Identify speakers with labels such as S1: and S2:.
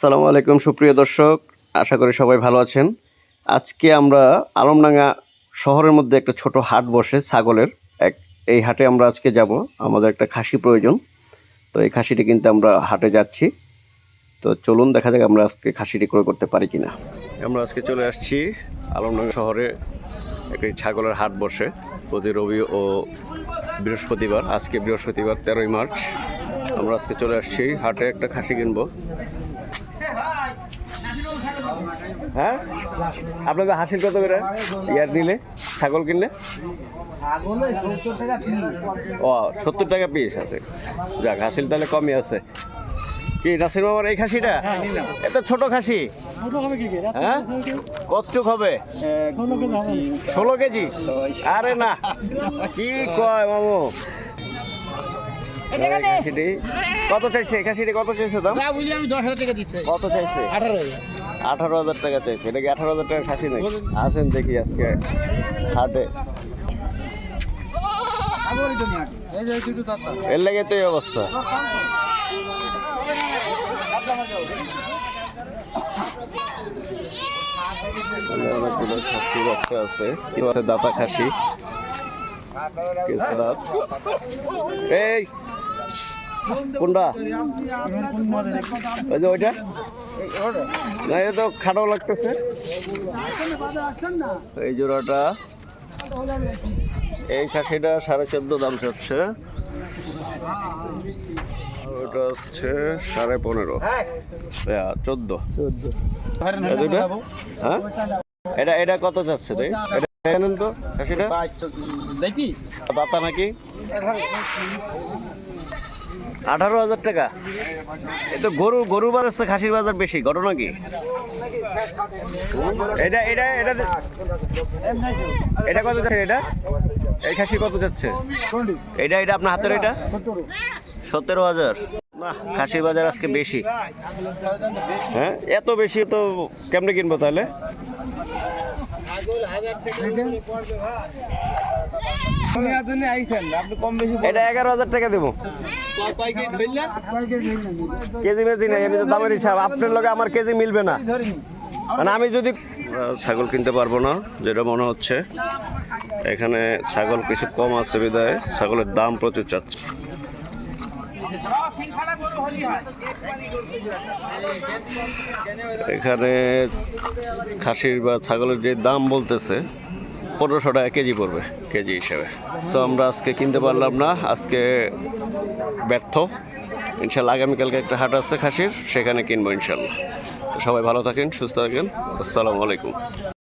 S1: আসসালামু আলাইকুম, সুপ্রিয় দর্শক। আশা করি সবাই ভালো আছেন। আজকে আমরা আলমডাঙ্গা শহরের মধ্যে একটা ছোট হাট বসে, ছাগলের। এক, এই হাটে আমরা আজকে যাব। আমাদের একটা খাসি প্রয়োজন। তো এই খাসিটি কিনতে আমরা হাটে যাচ্ছি। তো চলুন, দেখা যাক আমরা আজকে খাসিটি ক্রয় করতে পারি কি না আমরা আজকে চলে আসছি আলমডাঙ্গা শহরে একটি ছাগলের হাট বসে। প্রতি রবি ও বৃহস্পতিবার, আজকে বৃহস্পতিবার, তেরোই মার্চ। আমরা আজকে চলে আসছি হাটে একটা খাসি কিনবো। হ্যাঁ? আপনাদের হাসিল কত করে ইয়ার নিলে ছাগল কিনলে? ও সত্তর টাকা পিস আছে। যাক হাসিল তাহলে কমই আছে। কি নাসির বাবার এই খাসিটা? এটা ছোট খাসি। হ্যাঁ? কতটুক হবে। ষোলো কেজি আরে না। কি কয় মামু? কত চাইছে? এই খাসিটি কত চাইছে দাম? কত চাইছে?
S2: আঠারো
S1: আঠারো হাজার টাকা চাইছে। এটা কি আঠারো হাজার টাকা খাসি নাকি? আসেন দেখি আজকে হাটে। এর লাগে তো এই অবস্থা। আছে দাতা খাসি এই কোনটা? ওই যে ওইটা? না এটা তো খাটো লাগতেছে। এই জোড়াটা। এই খাসিটা সাড়ে চোদ্দ দাম চাচ্ছে। ওটা হচ্ছে সাড়ে পনেরো। চোদ্দ। এই হ্যাঁ? এটা এটা কত চাচ্ছে তাই এটা জানেন তো খাসিটা?
S2: দেখি।
S1: দাতা নাকি? আঠারো হাজার টাকা। এ তো গরু গরু বাজাচ্ছে খাসির বাজার বেশি, ঘটনা কি? এটা এটা এটা এটা কত যাচ্ছে এটা? এই খাসি কত যাচ্ছে? এটা এটা আপনার হাতের এটা? সতেরো হাজার। না খাসির বাজার আজকে বেশি। হ্যাঁ এত বেশি তো কেমনে কিনবো তাহলে? এটা এগারো হাজার টাকা দেবো।
S2: কেজি
S1: কেজি মেজি নাই আমি তো দামের হিসাব। আপনার লগে আমার কেজি মিলবে না। মানে আমি যদি ছাগল কিনতে পারব না যেটা মনে হচ্ছে। এখানে ছাগল কিছু কম আছে বিদায় ছাগলের দাম প্রচুর চাচ্ছে। এখানে খাসির বা ছাগলের যে দাম বলতেছে পনেরোশো টাকা কেজি পড়বে, কেজি হিসেবে। সো আমরা আজকে কিনতে পারলাম না, আজকে ব্যর্থ। ইনশাল্লাহ আগামীকালকে একটা হাট আছে খাসির, সেখানে কিনবো ইনশাল্লাহ। তো সবাই ভালো থাকেন, সুস্থ থাকেন। আসসালামু আলাইকুম।